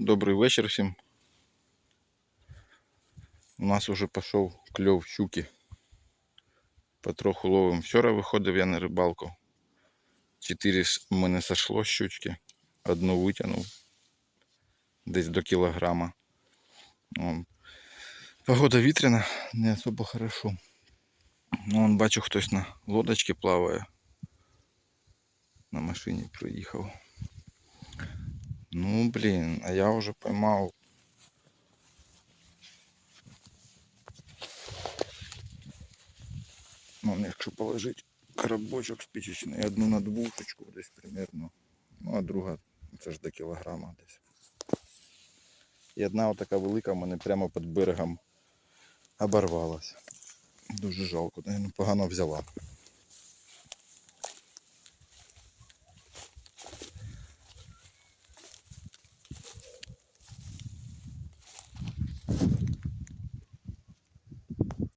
Добрий вечір всім. У нас уже пішов кльов щуки. Потроху ловим. Вчора виходив я на рибалку. Чотири в мене сошло щучки. Одну витягнув. Десь до кілограма. Погода вітряна, не особо хорошо. Ну, вон бачу, хтось на лодочці плаває. На машині приїхав. Ну, блін, а я вже поймав. Ну, якщо положити коробочок спичечний, одну на двушечку десь примерно. Ну, а друга, це ж до кілограма десь. І одна отака велика в мене прямо під берегом оборвалась. Дуже жалко, ну, погано взяла.